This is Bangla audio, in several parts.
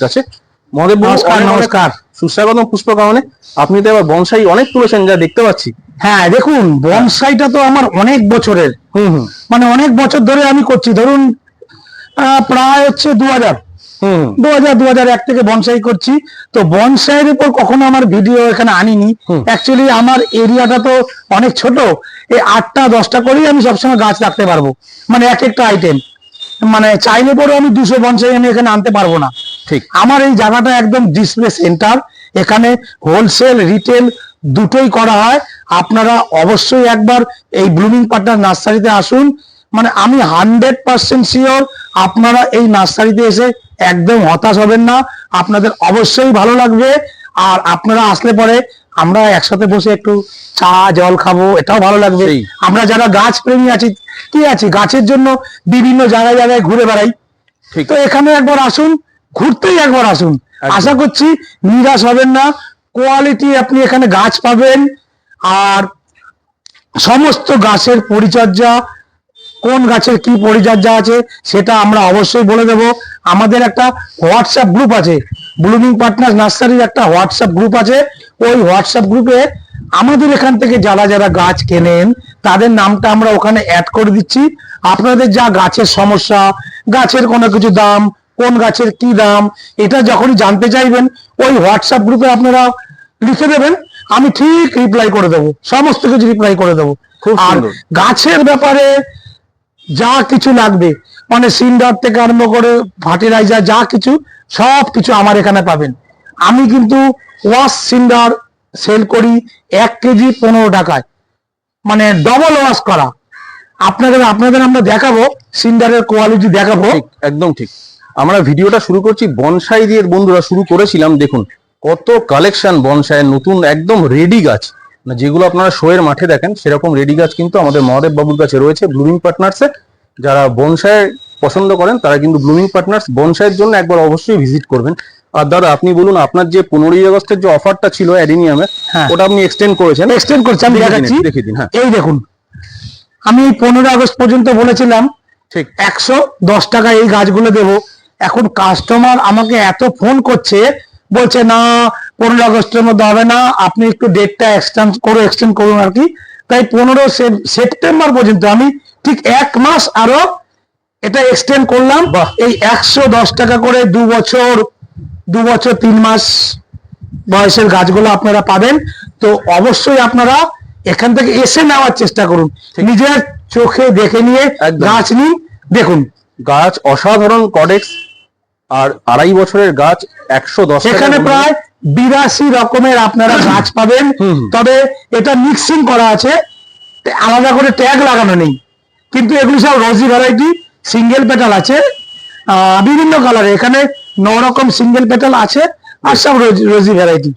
আছে। মহাদেব নমস্কার, নমস্কার। সুস্বাগতম পুষ্প কামনে আপনি তো এবার বনসাই অনেক তুলেছেন যা দেখতে পাচ্ছি। হ্যাঁ দেখুন বনসাইটা তো আমার অনেক বছরের। হুম হুম। মানে অনেক বছর ধরে আমি করছি। ধরুন প্রায় হচ্ছে দু হাজার। দু হাজার দু হাজার এক থেকে বনসাই করছি। তো বনসাইয়ের উপর কখনো আমার ভিডিও এখানে আনিনি। অ্যাকচুয়ালি আমার এরিয়াটা তো অনেক ছোট। এই আটটা দশটা করেই আমি সবসময় গাছ রাখতে পারব। মানে এক একটা আইটেম মানে চাইলে পরেও আমি দুশো বনসাই আমি এখানে আনতে পারব না। ঠিক। আমার এই জায়গাটা একদম ডিসপ্লে সেন্টার এখানে হোলসেল রিটেল দুটোই করা হয়। আপনারা অবশ্যই একবার এই ব্লুমিং পার্টনার নার্সারিতে আসুন। মানে আমি হান্ড্রেড পার্সেন্ট শিওর আপনারা এই নার্সারিতে এসে একদম হতাশ হবেন না। আপনাদের অবশ্যই ভালো লাগবে। আর আপনারা আসলে পরে আমরা একসাথে বসে একটু চা জল খাব এটাও ভালো লাগবে। আমরা যারা গাছ প্রেমী আছি কি আছি? গাছের জন্য বিভিন্ন জায়গায় জায়গায় ঘুরে বেড়াই। ঠিক। তো এখানে একবার আসুন। ঘুরতেই একবার আসুন। আশা করছি নিরাশ হবেন না। কোয়ালিটি আপনি এখানে গাছ পাবেন। আর সমস্ত গাছের পরিচর্যা কোন গাছের কি পরিচর্যা আছে সেটা আমরা অবশ্যই বলে দেব। আমাদের একটা হোয়াটসঅ্যাপ গ্রুপ আছে। ব্লুমিং পার্টনার নার্সারির একটা হোয়াটসঅ্যাপ গ্রুপ আছে। ওই হোয়াটসঅ্যাপ গ্রুপে আমাদের এখান থেকে যারা যারা গাছ কেনেন তাদের নামটা আমরা ওখানে অ্যাড করে দিচ্ছি। আপনাদের যা গাছের সমস্যা গাছের কোনো কিছু দাম কোন গাছের কি দাম এটা যখনই জানতে চাইবেন ওই হোয়াটসঅ্যাপ গ্রুপে আপনারা লিখে দেবেন আমি ঠিক রিপ্লাই করে দেবো সমস্ত কিছু রিপ্লাই করে দেবো। খুব আর গাছের ব্যাপারে যা কিছু লাগবে মানে সিন্ডার থেকে আরম্ভ করে ফার্টিলাইজার যা কিছু সব কিছু আমার এখানে পাবেন। আমি কিন্তু ওয়াশ সিন্ডার সেল করি এক কেজি পনেরো টাকায়। মানে ডবল ওয়াশ করা। আপনাদের আপনাদের আমরা দেখাবো সিন্ডারের কোয়ালিটি দেখাবো। একদম ঠিক। আমরা ভিডিওটা শুরু করছি বনসাই দিয়ে বন্ধুরা শুরু করেছিলাম দেখুন কত কালেকশন বনসাইয়ের নতুন একদম রেডি গাছ। মানে যেগুলো আপনারা শোয়ের মাঠে দেখেন সেরকম রেডি গাছ কিন্তু আমাদের মহাদেব বাবুর কাছে রয়েছে ব্লুমিং পার্টনার্সে যারা বনসাই পছন্দ করেন তারা কিন্তু ব্লুমিং পার্টনার্স বনসাইয়ের জন্য একবার অবশ্যই ভিজিট করবেন। আর দাদা আপনি বলুন আপনার যে পনেরোই আগস্টের যে অফারটা ছিল অ্যাডিনিয়ামে হ্যাঁ। ওটা আপনি এক্সটেন্ড করেছেন? এক্সটেন্ড করছি আমি দেখাচ্ছি। দেখিয়ে দিন, হ্যাঁ। এই দেখুন আমি পনেরো আগস্ট পর্যন্ত বলেছিলাম ঠিক। একশো দশ টাকা এই গাছগুলো দেব। এখন কাস্টমার আমাকে এত ফোন করছে বলছে না পনেরো আগস্টের মধ্যে হবে না আপনি একটু ডেটটা এক্সটেন্ড করো এক্সটেন্ড করুন আর কি। তাই পনেরো সেপ্টেম্বর পর্যন্ত আমি ঠিক এক মাস আরও এটা এক্সটেন্ড করলাম। এই একশো দশ টাকা করে দু বছর দু বছর তিন মাস বয়সের গাছগুলো আপনারা পাবেন। তো অবশ্যই আপনারা এখান থেকে এসে নেওয়ার চেষ্টা করুন। নিজের চোখে দেখে নিয়ে। গাছ নিন দেখুন। গাছ অসাধারণ কডেক্স আর আড়াই বছরের গাছ একশো দশ এখানে প্রায় বিরাশি রকমের আপনারা গাছ পাবেন। তবে এটা মিক্সিং করা আছে। আলাদা করে ট্যাগ লাগানো নেই। কিন্তু এগুলি সব রোজি ভ্যারাইটি সিঙ্গেল পেটাল আছে। আহ, বিভিন্ন কালারে এখানে ন রকম সিঙ্গেল পেটাল আছে আর সব রোজি- রোজি ভ্যারাইটি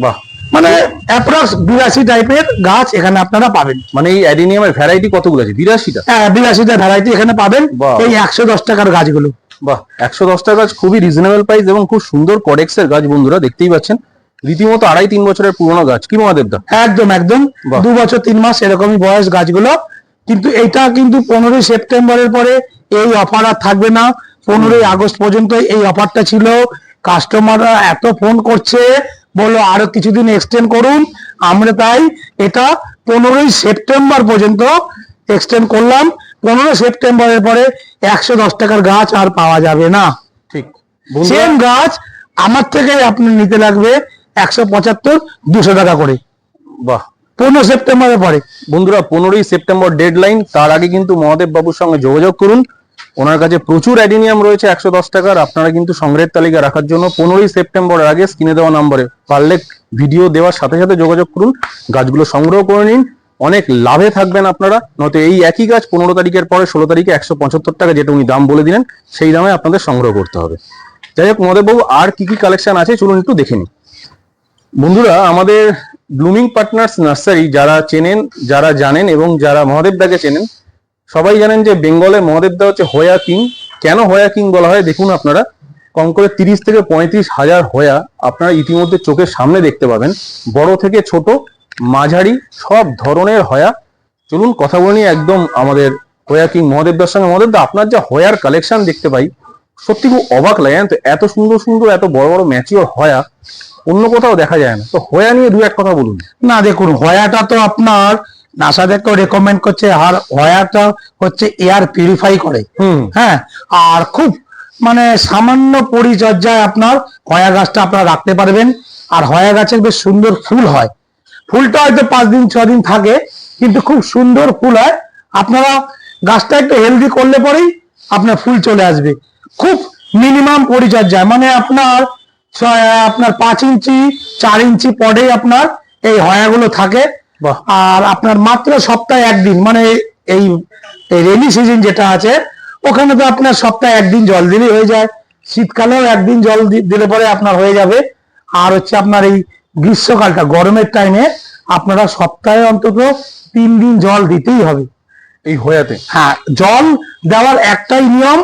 বাহ। মানে অ্যাপ্রক্স বিরাশি টাইপের গাছ এখানে আপনারা পাবেন। মানে এই অ্যাডিনিয়ামের ভ্যারাইটি কতগুলো আছে? বিরাশিটা? হ্যাঁ বিরাশিটা ভ্যারাইটি এখানে পাবেন। এই একশো দশ টাকার গাছগুলো। বাহ একশো গাছ খুবই রিজনেবল প্রাইস এবং খুব সুন্দর কডেক্সের গাছ বন্ধুরা দেখতেই পাচ্ছেন। রীতিমতো আড়াই তিন বছরের পুরনো গাছ কি মহাদেবদা? একদম একদম। দু বছর তিন মাস এরকমই বয়স গাছগুলো। কিন্তু এটা কিন্তু পনেরোই সেপ্টেম্বরের পরে এই অফার আর থাকবে না। পনেরোই আগস্ট পর্যন্ত এই অফারটা ছিল। কাস্টমাররা এত ফোন করছে। বলল আরও কিছুদিন এক্সটেন্ড করুন। আমরা তাই এটা পনেরোই সেপ্টেম্বর পর্যন্ত এক্সটেন্ড করলাম। পনেরোই সেপ্টেম্বরের পরে একশো দশ টাকার গাছ আর পাওয়া যাবে না। ঠিক। সেম গাছ আমার থেকে আপনি নিতে লাগবে একশো পঁচাত্তর দুশো টাকা করে। বাহ। পনেরো সেপ্টেম্বরের পরে। বন্ধুরা পনেরোই সেপ্টেম্বর ডেডলাইন তার আগে কিন্তু মহাদেব বাবুর সঙ্গে যোগাযোগ করুন। ওনার কাছে প্রচুর অ্যাডিনিয়াম রয়েছে, একশো দশ টাকার। আপনারা কিন্তু সংগ্রহের তালিকা রাখার জন্য পনেরোই সেপ্টেম্বরের আগে স্ক্রিনে দেওয়া নম্বরে পারলে ভিডিও দেওয়ার সাথে সাথে যোগাযোগ করুন, গাছগুলো সংগ্রহ করে নিন। অনেক লাভে থাকবেন আপনারা, নয়তো এই একই গাছ পনেরো তারিখের পরে ষোলো তারিখে একশো পঁচাত্তর টাকা যেটা উনি দাম বলে দিলেন, সেই দামে আপনাদের সংগ্রহ করতে হবে। যাই হোক মহাদেব বাবু, আর কি কি কালেকশন আছে চলুন একটু দেখে নিই। বন্ধুরা, আমাদের ব্লুমিং পার্টনার্স নার্সারি যারা চেনেন, যারা জানেন এবং যারা মহাদেব দাকে চেনেন সবাই জানেন যে বেঙ্গলে মহাদেব দা হচ্ছে হয়া কিং। কেন হয়া কিং বলা হয়? দেখুন আপনারা, কম করে তিরিশ থেকে পঁয়ত্রিশ হাজার হয়া আপনারা ইতিমধ্যে চোখের সামনে দেখতে পাবেন। বড় থেকে ছোট, মাঝারি, সব ধরনের হয়া। চলুন কথা বলে একদম আমাদের হয়া কিং মহাদেব দার সঙ্গে। মহাদেব দা আপনার যা হয়ার কালেকশন দেখতে পাই, সত্যি খুব অবাক লাগে তো? এত সুন্দর সুন্দর, এত বড় বড় ম্যাচিওর হয়া, অন্য কোথাও দেখা যায় না। তো হয়া নিয়ে দু এক কথা বলুন। না, দেখুন, হয়াটা তো আপনার নাসা থেকে রেকমেন্ড করছে আর হয়াটা হচ্ছে এয়ার পিউরিফাই করে। হ্যাঁ আর খুব মানে সামান্য পরিচর্যায় আপনার হয়া গাছটা আপনারা রাখতে পারবেন। আর হয়া গাছের বেশ সুন্দর ফুল হয়। ফুলটা হয়তো পাঁচ দিন ছ দিন থাকে কিন্তু খুব সুন্দর ফুল হয়। আপনারা গাছটা একটু হেলদি করলে পরেই আপনার ফুল চলে আসবে। খুব মিনিমাম পরিচর্যা মানে আপনার ছয়- আপনার পাঁচ ইঞ্চি চার ইঞ্চি পরেই আপনার এই হয়াগুলো থাকে। আর আপনার মাত্র সপ্তাহে একদিন মানে এই রেনি সিজন যেটা আছে ওখানে তো আপনার সপ্তাহে একদিন জল দিলেই হয়ে যায়। শীতকালেও একদিন জল দিলে পরে আপনার হয়ে যাবে। আর হচ্ছে আপনার এই গ্রীষ্মকালটা গরমের টাইমে আপনারা সপ্তাহে অন্তত তিন দিন জল দিতেই হবে। এই হয়াতে। হ্যাঁ জল দেওয়ার একটাই নিয়ম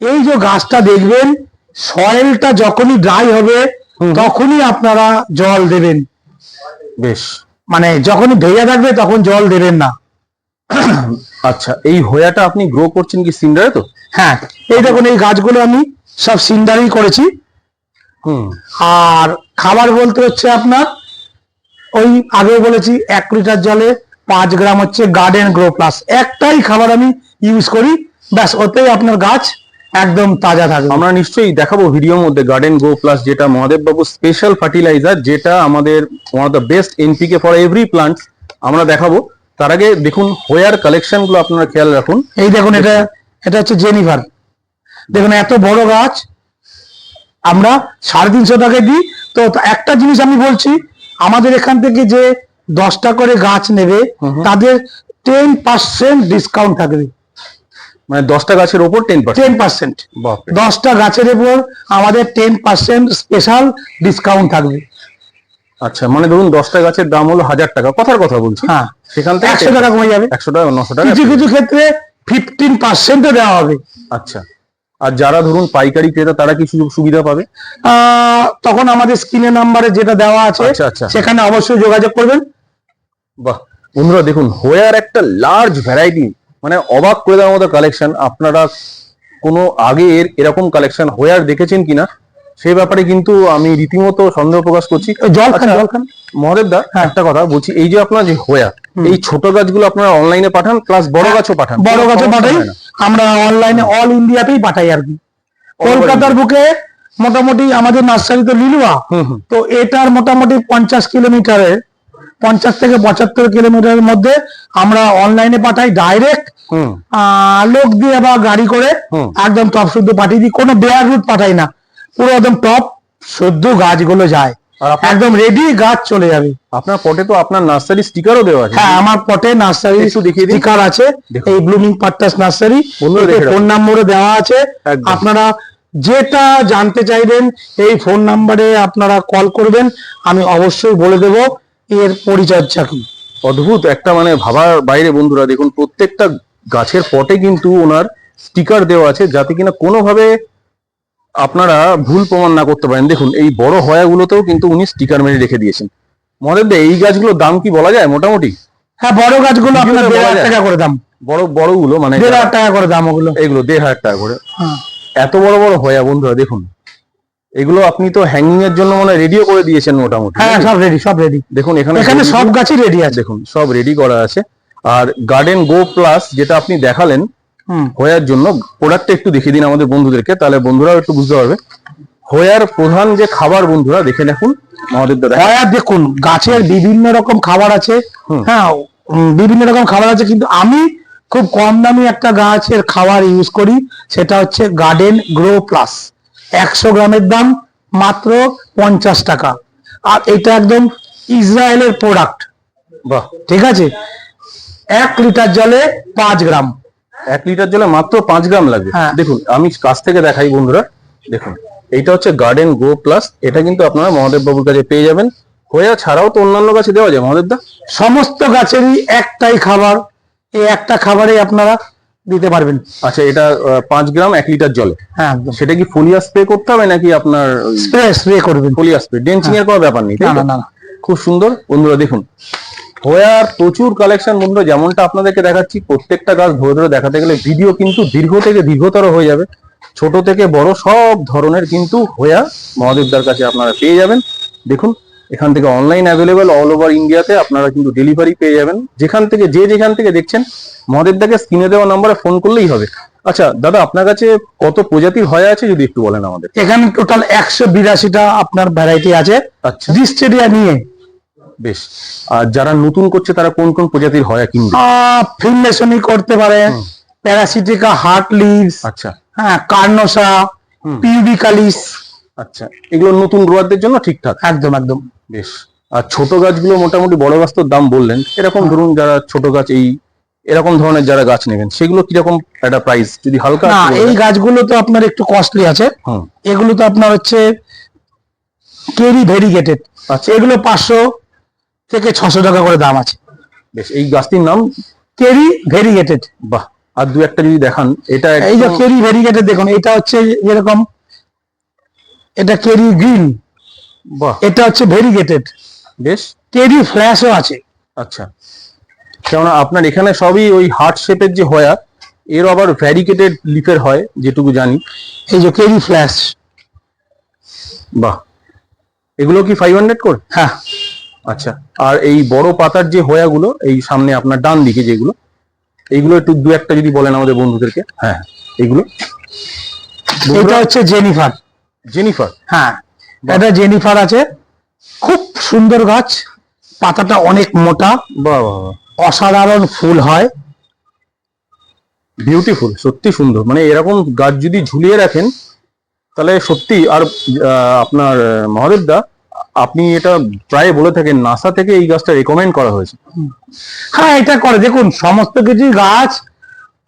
এই যে গাছটা দেখবেন সয়েলটা যখনই ড্রাই হবে তখনই আপনারা জল দেবেন। বেশ। মানে যখনই ভেজা থাকবে তখন জল দেবেন না। আচ্ছা এই হয়াটা আপনি গ্রো করছেন কি সিন্ডারে তো? হ্যাঁ এই দেখুন এই গাছগুলো আমি সব সিন্ডারই করেছি। হুম। আর খাবার বলতে হচ্ছে আপনার ওই আগে বলেছি এক লিটার জলে পাঁচ গ্রাম হচ্ছে গার্ডেন গ্রো প্লাস একটাই খাবার আমি ইউজ করি ব্যাস ওতেই আপনার গাছ একদম তাজা থাকবে। আমরা নিশ্চয়ই দেখাবো ভিডিওর মধ্যে গার্ডেন গো প্লাস যেটা মহাদেব বাবু স্পেশাল ফার্টিলাইজার যেটা আমাদের one of the best NPK for every plant আমরা দেখাবো। তার আগে দেখুন হোয়ার কালেকশনগুলো আপনারা খেয়াল রাখুন। এই দেখুন এটা এটা হচ্ছে জেনিভার দেখুন এত বড় গাছ আমরা সাড়ে তিনশো টাকায় দিই। তো একটা জিনিস আমি বলছি আমাদের এখান থেকে যে দশটা করে গাছ নেবে। তাদের টেন পার্সেন্ট ডিসকাউন্ট থাকবে। মানে দশটা গাছের ওপর টেন পার্সেন্ট টেন পার্সেন্ট দশটা গাছের উপর আমাদের টেন পার্সেন্ট স্পেশাল ডিসকাউন্ট থাকবে। আচ্ছা মানে ধরুন দশটা গাছের দাম হলো হাজার টাকা। কথার কথা বলছি। হ্যাঁ সেখান থেকে একশো টাকা কমে যাবে। একশো টাকা নশো টাকা। কিছু কিছু ক্ষেত্রে ফিফটিন পার্সেন্টও দেওয়া হবে। আচ্ছা। আর যারা ধরুন পাইকারি ক্রেতা তারা কি সুযোগ সুবিধা পাবে? তখন আমাদের স্ক্রিনের নাম্বারে যেটা দেওয়া আছে আচ্ছা, আচ্ছা। সেখানে অবশ্যই যোগাযোগ করবেন। বাহ। বন্ধুরা দেখুন হোয়ার একটা লার্জ ভ্যারাইটি মানে অবাক করে দেওয়ার মতো কালেকশন আপনারা কোনো আগে এর এরকম কালেকশন হোয়ার দেখেছেন কিনা? সেই ব্যাপারে কিন্তু আমি রীতিমতো সন্দেহ প্রকাশ করছি। জল খান আচ্ছা, জল খান। মহাদেব দা হ্যাঁ। একটা কথা বলছি। এই যে আপনার যে হোয়া এই ছোট গাছগুলো আপনারা অনলাইনে পাঠান প্লাস বড় গাছও পাঠান। বড় কোনো গাছে সমস্যা পাঠাই আমরা অনলাইনে অল ইন্ডিয়াতেই পাঠাই আর কি। কলকাতার বুকে মোটামুটি আমাদের নার্সারি তো লিলুয়া তো এটার মোটামুটি পঞ্চাশ কিলোমিটারের পঞ্চাশ থেকে পঁচাত্তর কিলোমিটারের মধ্যে আমরা অনলাইনে পাঠাই ডাইরেক্ট হুম। লোক দিয়ে বা গাড়ি করে। একদম টপ শুদ্ধ পাঠিয়ে দিই কোনো বেয়ার রুট পাঠাই না। পুরো একদম টপ শুদ্ধ গাছগুলো যায়। একদম রেডি গাছ চলে যাবে। আপনার পটে তো আপনার নার্সারি স্টিকারও দেওয়া আছে। হ্যাঁ আমার পটে নার্সারি একটু দেখিয়ে দিন। স্টিকার আছে। এই ব্লুমিং পার্টাস নার্সারি ফোন নাম্বারও দেওয়া আছে। আপনারা যেটা জানতে চাইবেন এই ফোন নাম্বারে আপনারা কল করবেন আমি অবশ্যই বলে দেব। এর পরিচর্যা কি অদ্ভুত একটা মানে ভাবার বাইরে বন্ধুরা দেখুন প্রত্যেকটা গাছের পটে কিন্তু ওনার স্টিকার দেওয়া আছে যাতে কিনা কোনোভাবে আপনারা ভুল প্রমাণ না করতে পারেন। দেখুন এই বড় হয়াগুলোতেও কিন্তু উনি স্টিকার মেরে রেখে দিয়েছেন। মহাদেব দা, এই গাছগুলোর দাম কি বলা যায় মোটামুটি? হ্যাঁ বড় গাছগুলো আপনার দেড় হাজার। টাকা করে দাম। বড় বড়গুলো মানে দেড় হাজার টাকা করে দাম ওগুলো। এগুলো দেড় হাজার টাকা করে। হ্যাঁ। এত বড় বড় হয়া বন্ধুরা দেখুন। এগুলো আপনি তো হ্যাঙ্গিং এর জন্য মানে রেডিও করে দিয়েছেন মোটামুটি হ্যাঁ সব রেডি সব রেডি দেখুন এখানে এখানে সব গাছই রেডি আছে। দেখুন সব রেডি করা আছে। আর গার্ডেন গো প্লাস যেটা আপনি দেখালেন। হোয়ার জন্য প্রোডাক্টটা একটু দেখিয়ে দিন আমাদের বন্ধুদেরকে তাহলে বন্ধুরাও একটু বুঝতে পারবে। হোয়ার প্রধান যে খাবার বন্ধুরা দেখে দেখুন আমাদের দ্বারা হয় দেখুন গাছের বিভিন্ন রকম খাবার আছে। হ্যাঁ বিভিন্ন রকম খাবার আছে কিন্তু আমি খুব কম দামি একটা গাছের খাবার ইউজ করি সেটা হচ্ছে গার্ডেন গ্রো প্লাস একশো গ্রামের দাম মাত্র পঞ্চাশ টাকা। আর এটা একদম ইসরায়েলের প্রোডাক্ট বাহ। ঠিক আছে? এক লিটার জলে পাঁচ গ্রাম। এক লিটার জলে মাত্র পাঁচ গ্রাম লাগবে? হ্যাঁ। দেখুন আমি কাছ থেকে দেখাই বন্ধুরা। দেখুন এইটা হচ্ছে গার্ডেন গো প্লাস এটা কিন্তু আপনারা মহাদেব বাবুর কাছে পেয়ে যাবেন। হোয়া ছাড়াও তো অন্যান্য গাছে দেওয়া যায় মহাদেব দা সমস্ত গাছেরই একটাই খাবার। এই একটা খাবারে আপনারা দিতে পারবেন। আচ্ছা এটা পাঁচ গ্রাম এক লিটার জলে। হ্যাঁ সেটা কি ফোলিয়া স্প্রে করতে হবে নাকি আপনার স্প্রে স্প্রে করবেন। ফোলিয়া স্প্রে? ডেন্সিং এর কোনো ব্যাপার নেই না না। খুব সুন্দর। বন্ধুরা দেখুন হোয়ার প্রচুর কালেকশন বন্ধুরা যেমনটা আপনাদেরকে দেখাচ্ছি প্রত্যেকটা গাছ ধরে ধরে দেখাতে গেলে ভিডিও কিন্তু দীর্ঘ থেকে দীর্ঘতর হয়ে যাবে। ছোট থেকে বড় সব ধরনের কিন্তু হোয়া মহাদেবদার কাছে আপনারা পেয়ে যাবেন। দেখুন এখান থেকে অনলাইন অ্যাভেলেবেল অল ওভার ইন্ডিয়াতে আপনারা কিন্তু ডেলিভারি পেয়ে যাবেন। যেখান থেকে যে যেখান থেকে দেখছেন মহাদেবদাকে স্ক্রিনে দেওয়া নাম্বারে ফোন করলেই হবে। আচ্ছা দাদা আপনার কাছে কত প্রজাতির হয় আছে যদি একটু বলেন আমাদের? এখানে টোটাল একশো বিরাশিটা আপনার ভ্যারাইটি আছে। আচ্ছা। ডিস্টেরিয়া নিয়ে। বেশ। আর যারা নতুন করছে তারা কোন কোন প্রজাতির হয়া কিনবে ফিল্মেশনই করতে পারে। প্যারাসিটিকা হার্ট লিভস আচ্ছা। হ্যাঁ কার্নোসা। পিউবিকালিস আচ্ছা। এগুলো নতুন রোয়ারদের জন্য ঠিকঠাক? একদম একদম। বেশ। আর ছোট গাছগুলো মোটামুটি বড় গাছ তো দাম বললেন। এরকম ধরুন যারা ছোট গাছ এই এরকম ধরনের যারা গাছ নেবেন সেগুলো কীরকম একটা প্রাইস যদি হালকা না এই গাছগুলো তো আপনার একটু কস্টলি আছে। এগুলো তো আপনার হচ্ছে কেরি ভেরিগেটেড আচ্ছা। এগুলো পাঁচশো থেকে ছশো টাকা করে দাম আছে। বেশ এই গাছটির নাম? কেরি ভেরিগেটেড বাহ আর দু একটা যদি দেখান এটা এই যে কেরি ভেরিগেটেড দেখুন এটা হচ্ছে যেরকম এটা কেরি গ্রিন এটা হচ্ছে ভেরিগেটেড বেশ। কেরি ফ্ল্যাশও আছে। আচ্ছা। কেননা আপনার এখানে সবই ওই হার্ট শেপের যে হয়া এর আবার ভ্যারিকেটেড লিফের হয় যেটুকু জানি। এই যে কেরি ফ্ল্যাশ। বাহ। এগুলো কি ফাইভ হান্ড্রেড করে? হ্যাঁ। আচ্ছা। আর এই বড় পাতার যে হয়াগুলো এই সামনে আপনার ডান দিকে যেগুলো এইগুলো একটু দু একটা যদি বলেন আমাদের বন্ধুদেরকে। হ্যাঁ এইগুলো এটা হচ্ছে জেনিফার জেনিফার হ্যাঁ। এটা জেনিফার আছে। খুব সুন্দর গাছ পাতাটা অনেক মোটা অসাধারণ ফুল হয়। বিউটিফুল সত্যি সুন্দর। মানে এরকম গাছ যদি ঝুলিয়ে রাখেন তাহলে সত্যি আর আপনার মহাদেব দা আপনি এটা প্রায় বলে থাকেন নাসা থেকে এই গাছটা রেকমেন্ড করা হয়েছে। হ্যাঁ এটা করে। দেখুন সমস্ত কিছু গাছ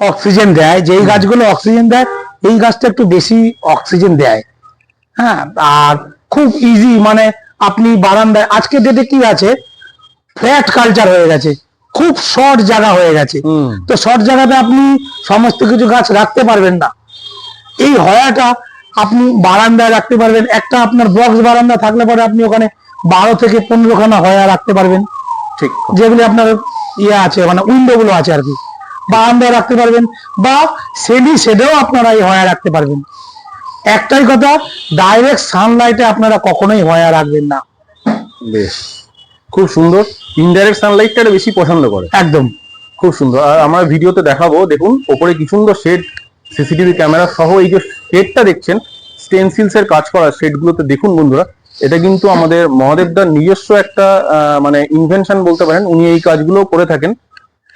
অক্সিজেন দেয়। যেই গাছগুলো অক্সিজেন দেয় এই গাছটা একটু বেশি অক্সিজেন দেয়। হ্যাঁ আর খুব ইজি মানে আপনি বারান্দায় আজকে ডেটে কি আছে? ফ্ল্যাট কালচার হয়ে গেছে। খুব শর্ট জায়গা হয়ে গেছে। তো শর্ট জায়গাতে আপনি সমস্ত কিছু গাছ রাখতে পারবেন না। এই হয়াটা আপনি বারান্দায় রাখতে পারবেন। একটা আপনার বক্স বারান্দা থাকলে পরে আপনি ওখানে বারো থেকে পনেরো খানা হয়া রাখতে পারবেন। ঠিক। যেগুলি আপনার ইয়ে আছে মানে উইন্ডো গুলো আছে আর কি। বারান্দায় রাখতে পারবেন বা সেমি শেডেও আপনারা এই হয়া রাখতে পারবেন। একটাই কথা ডাইরেক্ট সানলাইটে আপনারা কখনোই হয়া রাখবেন না। বেশ। খুব সুন্দর। ইনডাইরেক্ট সানলাইটটা বেশি পছন্দ করে। একদম। খুব সুন্দর। আর আমরা ভিডিওতে দেখাবো দেখুন ওপরে কি সুন্দর শেড সিসিটিভি ক্যামেরা সহ এই যে শেডটা দেখছেন স্টেনসিলস এর কাজ করা শেডগুলোতে দেখুন বন্ধুরা এটা কিন্তু আমাদের মহাদেবদার নিজস্ব একটা আহ, মানে ইনভেনশন বলতে পারেন উনি এই কাজগুলো করে থাকেন।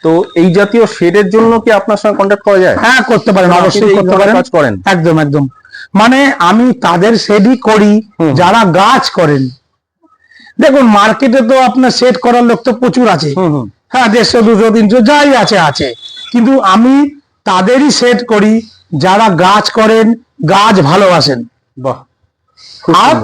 তো এই জাতীয় শেডের জন্য কি আপনার সঙ্গে কন্ট্যাক্ট করা যায়? হ্যাঁ করতে পারেন অবশ্যই করতে পারেন। কাজ করেন। একদম একদম। মানে আমি তাদের শেডই করি যারা গাছ করেন। দেখুন মার্কেটে তো আপনার সেট করার লোক তো প্রচুর আছে। হ্যাঁ দেড়শো দুশো তিনশো যাই আছে আছে। কিন্তু আমি তাদেরই সেট করি যারা গাছ করেন গাছ ভালোবাসেন। বাহ আর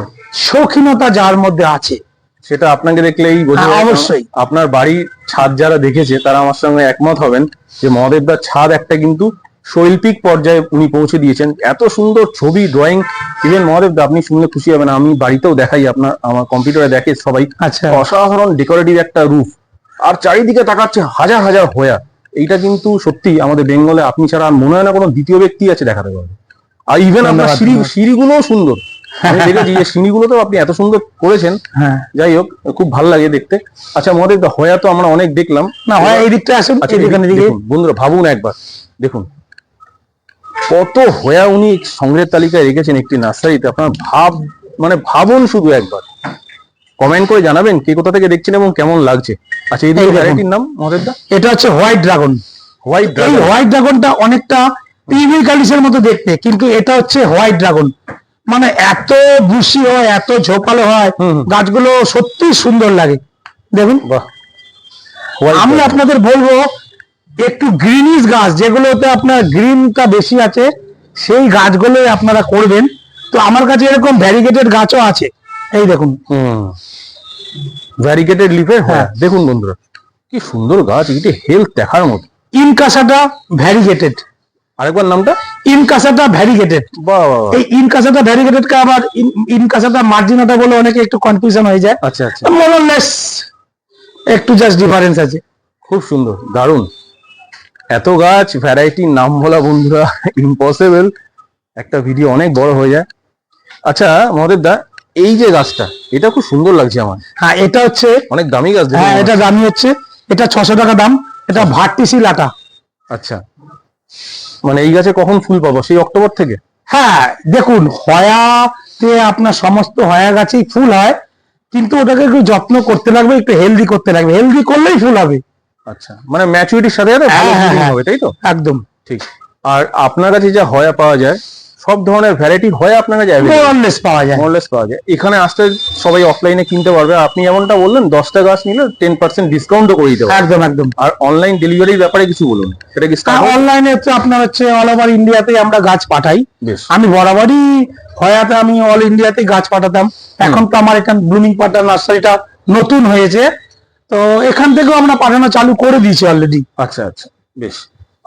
শৌখিনতা যার মধ্যে আছে। সেটা আপনাকে দেখলেই হ্যাঁ, অবশ্যই। আপনার বাড়ির ছাদ যারা দেখেছে তারা আমার সঙ্গে একমত হবেন যে মহাদেবদার ছাদ একটা কিন্তু শৈল্পিক পর্যায়ে উনি পৌঁছে দিয়েছেন। এত সুন্দর ছবি ড্রয়িং ইভেন মহাদেবদা আপনি শুনলে খুশি হবেন আমি বাড়িতেও দেখাই আপনার আমার কম্পিউটারে দেখে সবাই। আচ্ছা। অসাধারণ ডেকোরেটিভ একটা রূপ আর চারিদিকে তাকাচ্ছে হাজার হাজার হয়া। এইটা কিন্তু সত্যি আমাদের বেঙ্গলে আপনি ছাড়া আর মনে হয় না কোনো দ্বিতীয় ব্যক্তি আছে দেখাতে পারবে। আর ইভেন আপনার সিঁড়ি। সিঁড়িগুলোও সুন্দর। আমি দেখেছি যে সিঁড়িগুলোতেও আপনি এত সুন্দর করেছেন। হ্যাঁ। যাই হোক খুব ভালো লাগে দেখতে। আচ্ছা মহাদেব হয়া তো আমরা অনেক দেখলাম। না হয় এই দিকটা আসুন। আচ্ছা বন্ধুরা ভাবুন একবার। দেখুন। কত হয়া উনি সংগ্রহের তালিকায় রেখেছেন একটি নার্সারিতে? আপনার ভাব মানে ভাবুন শুধু একবার। কমেন্ট করে জানাবেন কে কোথা থেকে দেখছেন এবং কেমন লাগছে। আচ্ছা এই ভ্যারাইটির নাম মহাদেব দা এটা হচ্ছে হোয়াইট ড্রাগন হোয়াইট এই হোয়াইট ড্রাগনটা অনেকটা পিভি কালিসের মতো দেখতে কিন্তু এটা হচ্ছে হোয়াইট ড্রাগন মানে এত বুশি হয় এত ঝোপালো হয়। গাছগুলো সত্যি সুন্দর লাগে। দেখুন। আমি আপনাদের বলব একটু গ্রিনিশ গাছ যেগুলোতে আপনার গ্রিনটা বেশি আছে সেই গাছগুলো আপনারা করবেন। তো আমার কাছে এরকম ভ্যারিগেটেড গাছও আছে। এই দেখুন। হুম। ভ্যারিগেটেড লিফের হ্যাঁ। দেখুন বন্ধুরা কি সুন্দর গাছ এটি হেলথ দেখার মতো। ইনকাসাটা ভ্যারিগেটেড আরেকবার নামটা? Incassata variegated. এই ইনকাসাটা ভ্যারিগেটেড কে আবার ইনকাসাটা মার্জিনাটা বলে অনেকে একটু কনফিউশন হয়ে যায়। আচ্ছা আচ্ছা। মোরলেস একটু জাস্ট ডিফারেন্স আছে। খুব সুন্দর দারুণ। এত গাছ ভ্যারাইটির নাম বলা বন্ধুরা ইম্পসিবল একটা ভিডিও অনেক বড় হয়ে যায়। আচ্ছা মহাদেব দা এই যে গাছটা এটা খুব সুন্দর লাগছে আমার। হ্যাঁ এটা হচ্ছে অনেক দামি গাছ হ্যাঁ এটা দামি হচ্ছে। এটা ছশো টাকা দাম। এটা ভার্টিসি লাটা। আচ্ছা। মানে এই গাছে কখন ফুল পাবো? সেই অক্টোবর থেকে? হ্যাঁ দেখুন হয়াতে আপনার সমস্ত হয়া গাছেই ফুল হয় কিন্তু ওটাকে একটু যত্ন করতে লাগবে একটু হেলদি করতে লাগবে। হেলদি করলেই ফুল হবে। আচ্ছা মানে ম্যাচুরিটির সাথে সাথে ভালো হ্যাঁ, হ্যাঁ, হ্যাঁ। হবে তাই তো? একদম। ঠিক। আর আপনার কাছে যা হয়া পাওয়া যায় সব ধরনের ভ্যারাইটি হয়া আপনার কাছে available? মোরলেস পাওয়া যায়। মরলেস পাওয়া যায়। এখানে আসতে সবাই অফলাইনে কিনতে পারবে। আপনি যেমনটা বললেন দশটা গাছ নিলে টেন পার্সেন্ট ডিসকাউন্টও করে দিতে পারবে একদম একদম। আর অনলাইন ডেলিভারির ব্যাপারে কিছু বলুন। সেটা কি স্টার্ট অনলাইনে হচ্ছে আপনার হচ্ছে অল ওভার ইন্ডিয়াতেই আমরা গাছ পাঠাই। বেশ। আমি বরাবরই হয়াতে আমি অল ইন্ডিয়াতে গাছ পাঠাতাম। এখন তো আমার এখান ব্লুমিং পাটা নার্সারিটা নতুন হয়েছে। তো এখান থেকেও আমরা পাঠানো চালু করে দিয়েছি অলরেডি আচ্ছা আচ্ছা বেশ।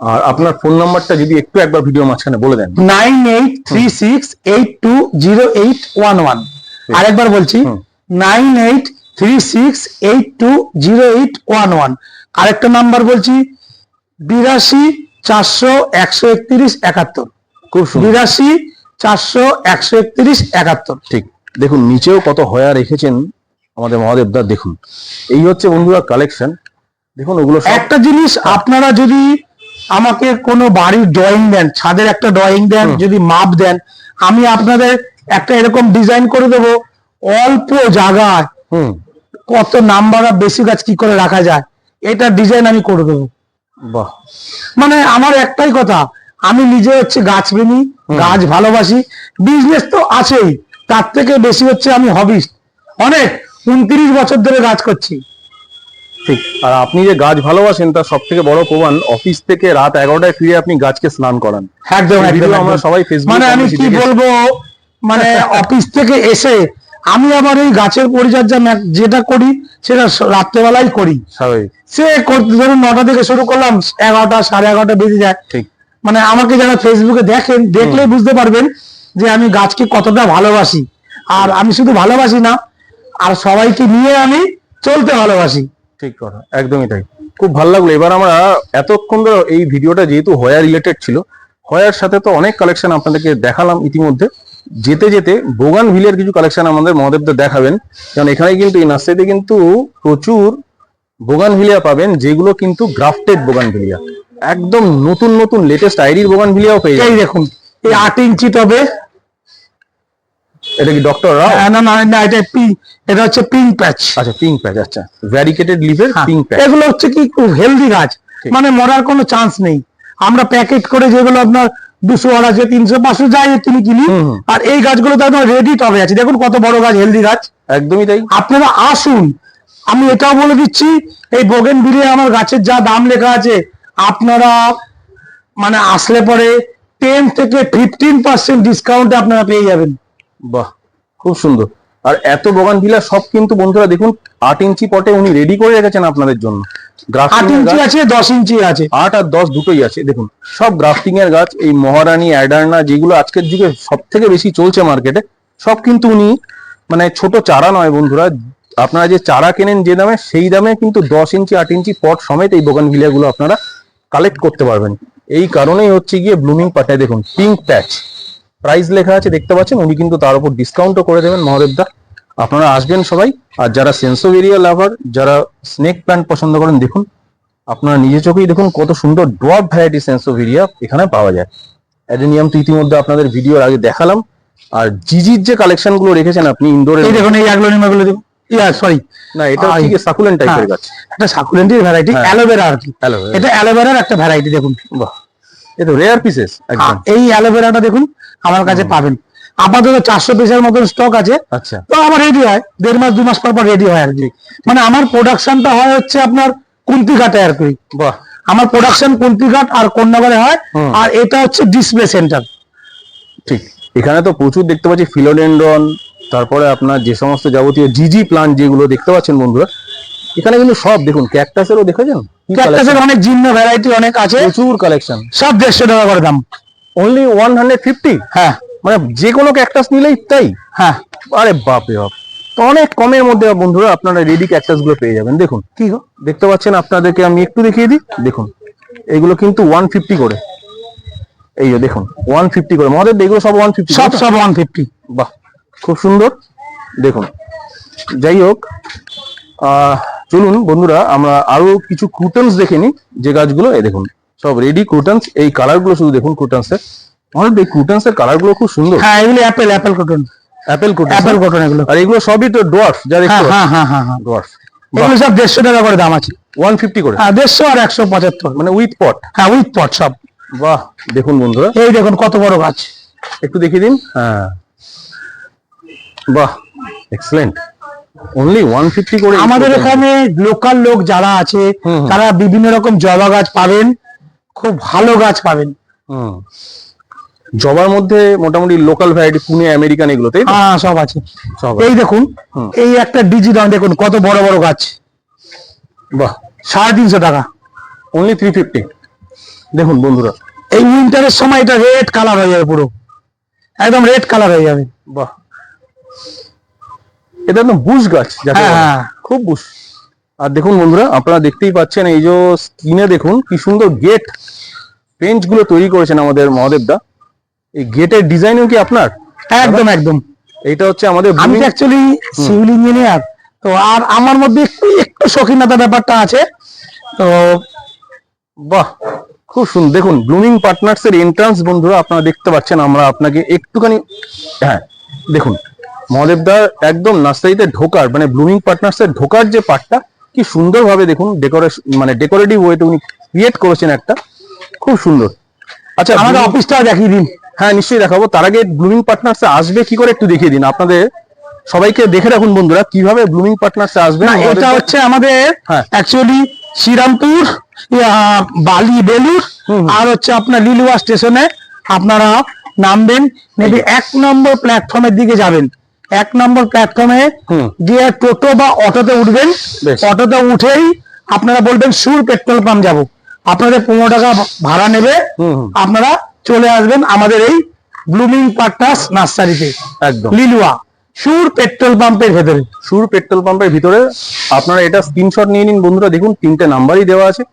আর আপনার ফোন নাম্বারটা যদি একটু একবার ভিডিও মাঝখানে বলে দেন। Nine eight three six eight two zero eight one one. আরেকবার বলছি। Nine eight three six eight two zero eight one one. আরেকটা নাম্বার বলছি বিরাশি চারশো একশো একত্রিশ একাত্তর। খুব বিরাশি চারশো একশো একত্রিশ একাত্তর। ঠিক। দেখুন নিচেও কত হয়া রেখেছেন আমাদের মহাদেবদার দেখুন। এই হচ্ছে বন্ধুরা কালেকশন দেখুন ওগুলো একটা জিনিস আপনারা যদি আমাকে কোনো বাড়ির ড্রয়িং দেন ছাদের একটা ড্রয়িং দেন যদি মাপ দেন আমি আপনাদের একটা এরকম ডিজাইন করে দেবো। অল্প জায়গায় হুম। কত নাম্বার আর বেশি গাছ কি করে রাখা যায় এটা ডিজাইন আমি করে দেবো। বাহ। মানে আমার একটাই কথা আমি নিজে হচ্ছে গাছ প্রেমী গাছ ভালোবাসি বিজনেস তো আছেই তার থেকে বেশি হচ্ছে আমি হবিস্ট অনেক। উনত্রিশ বছর ধরে গাছ করছি। ঠিক আর আপনি যে গাছ ভালোবাসেন তার সব থেকে বড় প্রমাণ অফিস থেকে রাত এগারোটায় ফিরে আপনি গাছকে স্নান করান। একদম আমরা সবাই ফেসবুকে মানে আমি কি বলব মানে অফিস থেকে এসে আমি আবার এই গাছের পরিচর্যা যেটা করি সেটা রাত্রেবেলাই করি। সে করতে ধরুন নটা থেকে শুরু করলাম এগারোটা সাড়ে এগারোটা বেজে যায়। ঠিক। মানে আমাকে যারা ফেসবুকে দেখেন দেখলেই বুঝতে পারবেন যে আমি গাছকে কতটা ভালোবাসি। আর আমি শুধু ভালোবাসি না আর সবাইকে নিয়ে আমি চলতে ভালোবাসি। ঠিক কথা একদমই তাই। খুব ভালো লাগল। এবার আমরা এতক্ষণ ধরে এই ভিডিওটা যেহেতু হয়া রিলেটেড ছিল হয়ার সাথে তো অনেক কালেকশন আপনাদেরকে দেখালাম ইতিমধ্যে। যেতে যেতে বোগান ভিলের কিছু কালেকশন আমাদের মহাদেবদের দেখাবেন। কারণ এখানে কিন্তু এই নার্সারিতে কিন্তু প্রচুর বোগান ভিলিয়া পাবেন যেগুলো কিন্তু গ্রাফটেড বোগান ভিলিয়া। একদম নতুন নতুন লেটেস্ট আইডির বোগান ভিলিয়াও পেয়ে যাবেন। দেখুন এই আট ইঞ্চি টবে এটা কি ডক্টর রাও? না না না এটা পিঙ্ক এটা হচ্ছে পিঙ্ক প্যাচ আচ্ছা পিঙ্ক প্যাচ আচ্ছা। ভ্যারিকেটেড লিভের পিঙ্ক প্যাচ এগুলো হচ্ছে কি খুব হেলদি গাছ। মানে মরার কোনো চান্স নেই। আমরা প্যাকেট করে যেগুলো আপনার দুশো আড়াইশো তিনশো পাঁচশো যাই কিনি কিনি। আর এই গাছগুলো তো একদম রেডি টবে আছে। দেখুন কত বড় গাছ হেলদি গাছ। একদমই তাই। আপনারা আসুন। আমি এটাও বলে দিচ্ছি এই বোগেন বিলে আমার গাছের যা দাম লেখা আছে আপনারা মানে আসলে পরে টেন থেকে ফিফটিন পার্সেন্ট ডিসকাউন্টে আপনারা পেয়ে যাবেন। বাহ খুব সুন্দর। আর এত বগান ভিলা সব কিন্তু বন্ধুরা দেখুন আট ইঞ্চি পটে উনি রেডি করে রেখেছেন আপনাদের জন্য। আট ইঞ্চি আছে দশ ইঞ্চি আছে। আট আর দশ দুটোই আছে দেখুন। সব গ্রাফটিং এর গাছ এই মহারানী অ্যাডার্না যেগুলো আজকের যুগে সব থেকে বেশি চলছে মার্কেটে সব কিন্তু উনি মানে ছোট চারা নয় বন্ধুরা আপনারা যে চারা কেনেন যে দামে সেই দামে কিন্তু দশ ইঞ্চি আট ইঞ্চি পট সমেত এই বগানগুলো আপনারা কালেক্ট করতে পারবেন। এই কারণেই হচ্ছে গিয়ে ব্লুমিং পাটায় দেখুন পিঙ্ক প্যাচ প্রাইস লেখা আছে দেখতে পাচ্ছেন উনি কিন্তু তার উপর ডিসকাউন্টও করে দেবেন মহাদেবদা আপনারা আসবেন সবাই আর যারা সেন্সোভেরিয়া লাভার যারা স্নেক প্ল্যান্ট পছন্দ করেন দেখুন আপনারা নিজে চোখেই দেখুন কত সুন্দর ড্রপ ভ্যারাইটি সেন্সোভেরিয়া এখানে পাওয়া যায়। অ্যাডেনিয়াম তো ইতিমধ্যে আপনাদের ভিডিওর আগে দেখালাম আর জিজির যে কালেকশনগুলো রেখেছেন আপনি ইনডোরে এই দেখুন এই অ্যাগ্লোনিমা গুলো দেখুন। ইয়া সরি না এটা ঠিক সাকুলেন্ট টাইপের। গাছ। একটা সাকুলেন্টের ভ্যারাইটি। অ্যালোভেরা আর কি। এটা অ্যালোভেরার একটা ভ্যারাইটি দেখুন। বাহ এ তো রেয়ার পিসেস একদম। এই অ্যালোভেরাটা দেখুন আমার কাছে পাবেন। আপাতত চারশো পিসের মতন স্টক আছে। আচ্ছা। তো আমার রেডি হয়। দেড় মাস দু মাস পর পর রেডি হয় আর কি। মানে আমার প্রোডাকশনটা হয় হচ্ছে আপনার কুন্তিঘাটে আর কি। বাহ। আমার প্রোডাকশন কুন্তিঘাট আর কন্যাগড়ে হয়। আর এটা হচ্ছে ডিসপ্লে সেন্টার ঠিক। এখানে তো প্রচুর দেখতে পাচ্ছি ফিলোডেন্ড্রন তারপরে আপনার যে সমস্ত যাবতীয় জিজি প্লান্ট যেগুলো দেখতে পাচ্ছেন বন্ধুরা এখানে কিন্তু সব দেখুন ক্যাকটাসেরও দেখেছেন? কি ক্যাকটাসের অনেক জিন্ন ভ্যারাইটি অনেক আছে। প্রচুর কালেকশন সব দেড়শো টাকা করে দাম। অনলি ওয়ান হান্ড্রেড ফিফটি হ্যাঁ। মানে যে কোনো ক্যাকটাস নিলেই তাই? হ্যাঁ। আরে বাপরে বাপ। তো অনেক কমের মধ্যে বন্ধুরা আপনারা রেডি ক্যাকটাসগুলো পেয়ে যাবেন। দেখুন। কি দেখতে পাচ্ছেন আপনাদেরকে আমি একটু দেখিয়ে দিই। দেখুন। এগুলো কিন্তু ওয়ান ফিফটি করে। এই যে দেখুন ওয়ান ফিফটি করে। মহাদেব এগুলো সব ওয়ান ফিফটি সব সব ওয়ান ফিফটি বাহ খুব সুন্দর। দেখুন। যাই হোক চলুন বন্ধুরা আমরা আরও কিছু ক্রুটেন্স দেখে নিই যে গাছগুলো এই দেখুন। সব রেডি ক্রুটেন্স এই কালারগুলো শুধু দেখুন ক্রুটেন্স এর। আমার এই ক্রুটেন্স এর কালারগুলো খুব সুন্দর। হ্যাঁ এগুলো অ্যাপেল অ্যাপেল কটন অ্যাপেল ক্রুটেন্স অ্যাপেল কটন এগুলো। আর এগুলো সবই তো ডোয়ার্ফ যা দেখতে হ্যাঁ হ্যাঁ হ্যাঁ হ্যাঁ হ্যাঁ। ডোয়ার্ফ এগুলো সব দেড়শো টাকা করে দাম আছে। ওয়ান ফিফটি করে। হ্যাঁ দেড়শো আর একশো পঁচাত্তর। মানে উইথ পট হ্যাঁ উইথ পট সব। বাহ দেখুন বন্ধুরা। এই দেখুন কত বড় গাছ। একটু দেখিয়ে দিন। হ্যাঁ। বাহ এক্সেলেন্ট অনলি ওয়ান ফিফটি করে আমাদের এখানে লোকাল লোক যারা আছে। তারা বিভিন্ন রকম জবা গাছ পাবেন। খুব ভালো গাছ পাবেন। জবার মধ্যে মোটামুটি লোকাল ভ্যারাইটি পুনে আমেরিকান এগুলো তাই হ্যাঁ সব আছে। এই দেখুন এই একটা ডিজিটন দেখুন কত বড় বড় গাছ। বাহ। সাড়ে তিনশো টাকা। অনলি থ্রি ফিফটি দেখুন বন্ধুরা। এই উইন্টারের সময় এটা রেড কালার হয়ে যাবে পুরো। একদম রেড কালার হয়ে যাবে। বাহ। এটা একদম বুশ গাছ হ্যাঁ। হ্যাঁ। খুব বুশ আর দেখুন বন্ধুরা আপনারা দেখতেই পাচ্ছেন এই যে স্ক্রিনে দেখুন কি সুন্দর গেটগুলো তৈরি করেছেন আমাদের মহাদেব দা। এই গেটের ডিজাইনও কি আপনার? একদম একদম। এইটা হচ্ছে আমাদের আমি অ্যাকচুয়ালি সিভিল ইঞ্জিনিয়ার তো আর আমার মধ্যে একটু একটু শৌখিনতা ব্যাপারটা আছে। তো বাহ খুব সুন্দর। দেখুন ব্লুমিং পার্টনার্স এর এন্ট্রান্স বন্ধুরা আপনারা দেখতে পাচ্ছেন আমরা আপনাকে একটুখানি হ্যাঁ দেখুন মহাদেবদার একদম নার্সারিতে ঢোকার মানে ব্লুমিং পার্টনার্স এর ঢোকার যে পার্টটা কি সুন্দরভাবে দেখুন ডেকোরেশন মানে ডেকোরেটিভ ওয়েতে উনি ক্রিয়েট করেছেন একটা। খুব সুন্দর। আচ্ছা আমাদের অফিসটা দেখিয়ে দিন। হ্যাঁ নিশ্চয়ই দেখাবো। তার আগে ব্লুমিং পার্টনার্স আসবে কি করে একটু দেখিয়ে দিন? আপনাদের সবাইকে দেখে রাখুন বন্ধুরা কীভাবে ব্লুমিং পার্টনার্স আসবে এটা হচ্ছে আমাদের। অ্যাকচুয়ালি শ্রীরামপুর বালি বেলুর। আর হচ্ছে আপনার লিলুয়া স্টেশনে আপনারা নামবেন। মেবি এক নম্বর প্ল্যাটফর্মের দিকে যাবেন। এক নম্বর প্ল্যাটফর্মে। গিয়ে টোটো বা অটোতে উঠবেন। অটোতে উঠেই আপনারা বলবেন সুর পেট্রোল পাম্প যাব। আপনাদের পনেরো টাকা ভাড়া নেবে। আপনারা চলে আসবেন আমাদের এই ব্লুমিং পার্টাস নার্সারিতে একদম। লিলুয়া। সুর পেট্রোল পাম্পের ভেতরে। সুর পেট্রোল পাম্পের ভিতরে আপনারা এটা স্ক্রিনশট নিয়ে নিন বন্ধুরা দেখুন তিনটে নাম্বারই দেওয়া আছে।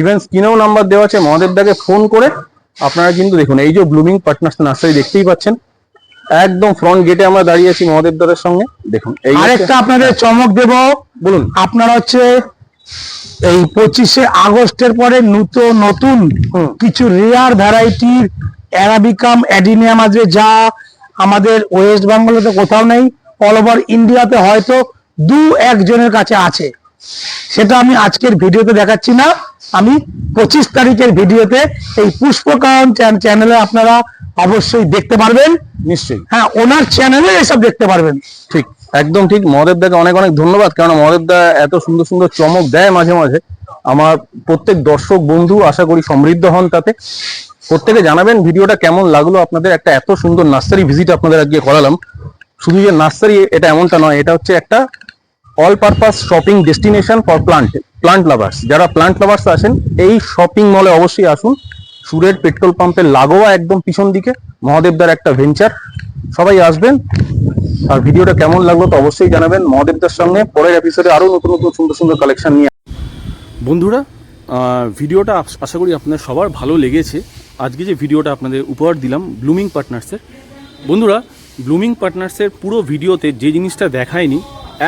ইভেন স্ক্রিনেও নাম্বার দেওয়া আছে মহাদেব দাকে ফোন করে আপনারা কিন্তু দেখুন এই যে ব্লুমিং পার্টনার্স নার্সারি দেখতেই পাচ্ছেন। একদম ফ্রন্ট গেটে আমরা দাঁড়িয়ে আছি মহাদেব দাদের সঙ্গে। দেখুন এই আরেকটা আপনাদের চমক দেব। বলুন। আপনারা হচ্ছে এই পঁচিশে আগস্টের পরে নতুন নতুন কিছু রেয়ার ভ্যারাইটির অ্যারাবিকাম অ্যাডিনিয়াম আসবে যা আমাদের ওয়েস্ট বেঙ্গলে তো কোথাও নেই অল ওভার ইন্ডিয়াতে হয়তো দু একজনের কাছে আছে। সেটা আমি আজকের ভিডিওতে দেখাচ্ছি না। আমি পঁচিশ তারিখের ভিডিওতে এই পুষ্পকায়ন চ্যান- চ্যানেলে আপনারা অবশ্যই দেখতে পারবেন। নিশ্চয়ই। হ্যাঁ ওনার চ্যানেলে এসব দেখতে পারবেন। ঠিক একদম ঠিক। মহাদেব দাকে অনেক অনেক ধন্যবাদ কারণ মহাদেব দা এত সুন্দর সুন্দর চমক দেয় মাঝে মাঝে। আমার প্রত্যেক দর্শক বন্ধু আশা করি সমৃদ্ধ হন তাতে। প্রত্যেকে জানাবেন ভিডিওটা কেমন লাগল আপনাদের। একটা এত সুন্দর নার্সারি ভিজিট আপনাদের আজকে করালাম। শুধু যে নার্সারি এটা এমনটা নয় এটা হচ্ছে একটা all purpose shopping destination for plant plant lovers যারা প্লান্ট লাভার্স আছেন এই শপিং মলে অবশ্যই আসুন। সুরের পেট্রোল পাম্পের লাগোয়া একদম পিছন দিকে, মহাদেবদার একটা ভেঞ্চার সবাই আসবেন, আর ভিডিওটা কেমন লাগল তো অবশ্যই জানাবেন। মহাদেবদার সঙ্গে পরের এপিসোডে আরও নতুন নতুন সুন্দর সুন্দর কালেকশন নিয়ে বন্ধুরা ভিডিওটা আশা করি আপনাদের সবার ভালো লেগেছে। আজকে যে ভিডিওটা আপনাদের উপহার দিলাম ব্লুমিং পার্টনার্সের বন্ধুরা ব্লুমিং পার্টনার্সের পুরো ভিডিওতে যে জিনিসটা দেখায়নি,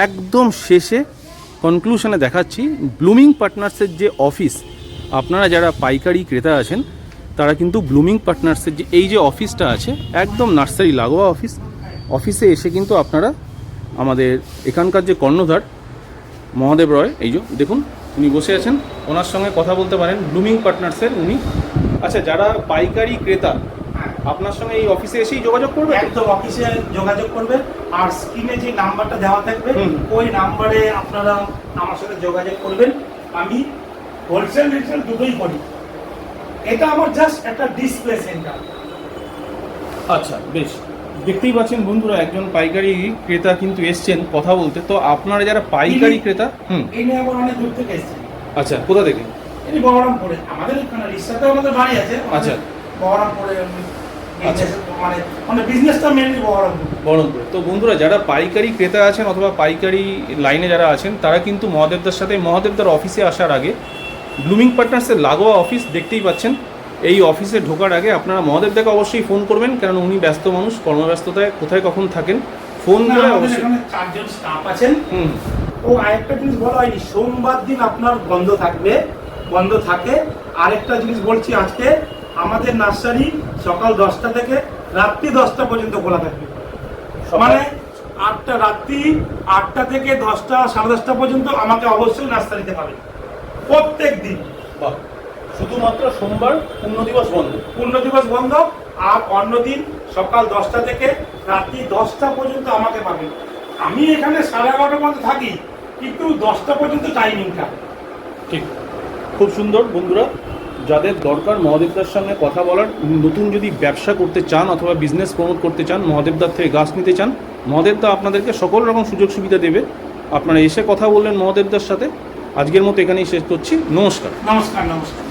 একদম শেষে কনক্লুশনে দেখাচ্ছি ব্লুমিং পার্টনার্সের যে অফিস আপনারা যারা পাইকারি ক্রেতা আছেন তারা কিন্তু ব্লুমিং পার্টনার্সের যে এই যে অফিসটা আছে একদম নার্সারি লাগোয়া অফিস অফিসে এসে কিন্তু আপনারা আমাদের এখানকার যে কর্ণধার মহাদেব রয় এই যে দেখুন উনি বসে আছেন। ওনার সঙ্গে কথা বলতে পারেন ব্লুমিং পার্টনার্সের উনি। আচ্ছা যারা পাইকারি ক্রেতা আপনার সঙ্গে এই অফিসে এসেই যোগাযোগ করবে? একদম অফিসে যোগাযোগ করবে। আর স্ক্রিনে যে নাম্বারটা দেওয়া থাকবে ওই নাম্বারে আপনারা আমার সাথে যোগাযোগ করবেন। আমি হোলসেল রিটেল দুটোই করি। এটা আমার জাস্ট একটা ডিসপ্লে সেন্টার আচ্ছা বেশ। দেখতেই পাচ্ছেন বন্ধুরা একজন পাইকারি ক্রেতা কিন্তু এসছেন কথা বলতে। তো আপনারা যারা পাইকারি ক্রেতা হুম। এই নিয়ে আবার অনেক দূর থেকে এসেছি আচ্ছা কোথা থেকে? ইনি বহরমপুরে আমাদের রিক্সাতে আমাদের বাড়ি আছে। আচ্ছা। বহরমপুরে আচ্ছা। মানে মানে বিজনেসটা মেনলি বহরমপুর বহরমপুরে তো বন্ধুরা যারা পাইকারি ক্রেতা আছেন অথবা পাইকারি লাইনে যারা আছেন তারা কিন্তু মহাদেবদার সাথে মহাদেবদার অফিসে আসার আগে ব্লুমিং পার্টনার্সের লাগোয়া অফিস দেখতেই পাচ্ছেন। এই অফিসে ঢোকার আগে আপনারা মহাদেব দাকে অবশ্যই ফোন করবেন কারণ উনি ব্যস্ত মানুষ কর্মব্যস্ততায় কোথায় কখন থাকেন। ফোন করে অবশ্যই চারজন স্টাফ আছেন। হুম। ও আরেকটা জিনিস বলা হয়নি সোমবার দিন আপনার বন্ধ থাকবে বন্ধ থাকে। আরেকটা জিনিস বলছি আজকে আমাদের নার্সারি সকাল দশটা থেকে রাত্রি দশটা পর্যন্ত খোলা থাকবে। মানে আটটা রাত্রি আটটা থেকে দশটা সাড়ে দশটা পর্যন্ত আমাকে অবশ্যই নার্সারিতে পাবেন। প্রত্যেক দিন। বাহ। শুধুমাত্র সোমবার পূর্ণ দিবস বন্ধ। পূর্ণ দিবস বন্ধ। আর অন্য দিন সকাল দশটা থেকে রাত্রি দশটা পর্যন্ত আমাকে পাবেন আমি এখানে সাড়ে এগারোটা পর্যন্ত থাকি কিন্তু দশটা পর্যন্ত টাইমিংটা ঠিক। খুব সুন্দর বন্ধুরা। যাদের দরকার মহাদেবদার সঙ্গে কথা বলার নতুন যদি ব্যবসা করতে চান অথবা বিজনেস প্রমোট করতে চান মহাদেবদার থেকে গাছ নিতে চান মহাদেবদা আপনাদেরকে সকল রকম সুযোগ সুবিধা দেবে। আপনারা এসে কথা বললেন মহাদেবদার সাথে। আজকের মতো এখানেই শেষ করছি। নমস্কার। নমস্কার নমস্কার।